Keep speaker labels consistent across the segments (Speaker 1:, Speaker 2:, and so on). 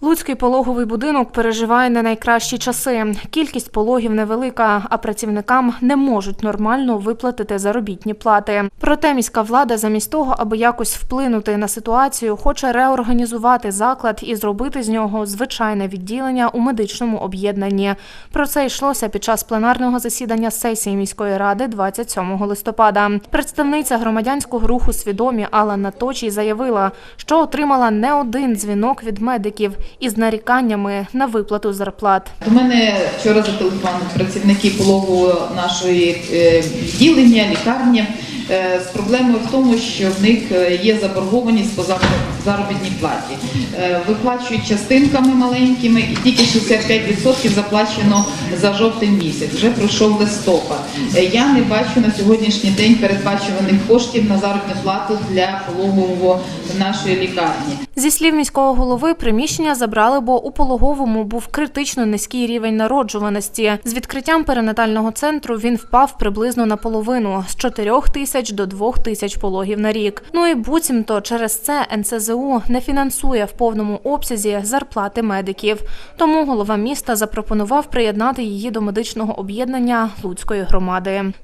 Speaker 1: Луцький пологовий будинок переживає не найкращі часи. Кількість пологів невелика, а працівникам не можуть нормально виплатити заробітні плати. Проте міська влада, замість того, аби якось вплинути на ситуацію, хоче реорганізувати заклад і зробити з нього звичайне відділення у медичному об'єднанні. Про це йшлося під час пленарного засідання сесії міської ради 27 листопада. Представниця громадянського руху свідомі Алла Наточій заявила, що отримала не один дзвінок від медиків із наріканнями на виплату зарплат.
Speaker 2: До мене вчора зателефонували працівники пологового нашої е, відділення, лікарні е, з проблемою в тому, що в них е, є заборгованість по заробітній платі. Е, Виплачують частинками маленькими і тільки 65% заплачено за жовтий місяць. Вже пройшов листопад. Е, Я не бачу на сьогоднішній день передбачуваних коштів на заробітну плату для пологового нашої лікарні.
Speaker 1: Зі слів міського голови, приміщення забрали, бо у пологовому був критично низький рівень народжуваності. З відкриттям перинатального центру він впав приблизно наполовину з 4 тисяч до 2 тисяч пологів на рік. Ну і буцімто через це НСЗУ не фінансує в повному обсязі зарплати медиків. Тому голова міста запропонував приєднати її до медичного об'єднання Луцької громади.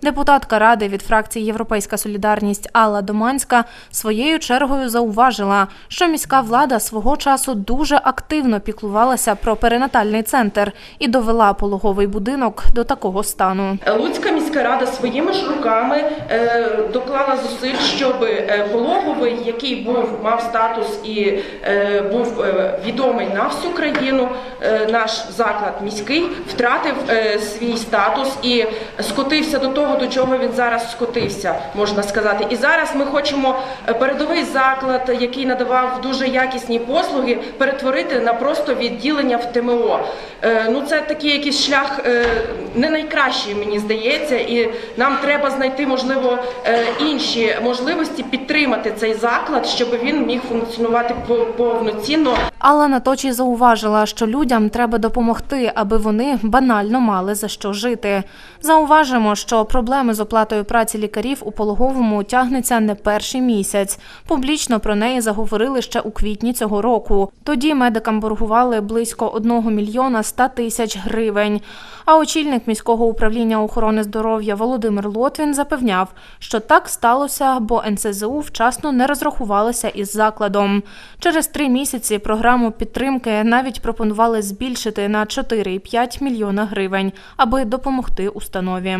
Speaker 1: Депутатка ради від фракції Європейська Солідарність Алла Доманська своєю чергою зауважила, що міська влада свого часу дуже активно піклувалася про перинатальний центр і довела пологовий будинок до такого стану.
Speaker 3: Луцька міська рада своїми ж руками е, доклала зусиль, щоб е, пологовий, який був мав статус і е, був відомий на всю країну, наш заклад міський втратив свій статус і скотився до того, до чого він зараз скотився, можна сказати. І зараз ми хочемо е, передовий заклад, який надавав дуже якісні послуги, перетворити на просто відділення в ТМО. Е, Ну це такий якийсь шлях е, не найкращий, мені здається, і нам треба знайти, можливо, е, інші можливості підтримати цей заклад, щоб він міг функціонувати повноцінно.
Speaker 1: Алла Наточій зауважила, що людям треба допомогти, аби вони банально мали за що жити. Зауважимо, що проблеми з оплатою праці лікарів у пологовому тягнеться не перший місяць. Публічно про неї заговорили ще у квітні цього року. Тоді медикам боргували близько 1 мільйона 100 тисяч гривень. А очільник міського управління охорони здоров'я Володимир Лотвін запевняв, що так сталося, бо НСЗУ вчасно не розрахувалися із закладом. Через три місяці програму підтримки навіть пропонували збільшити на 4,5 мільйона гривень, аби допомогти установі.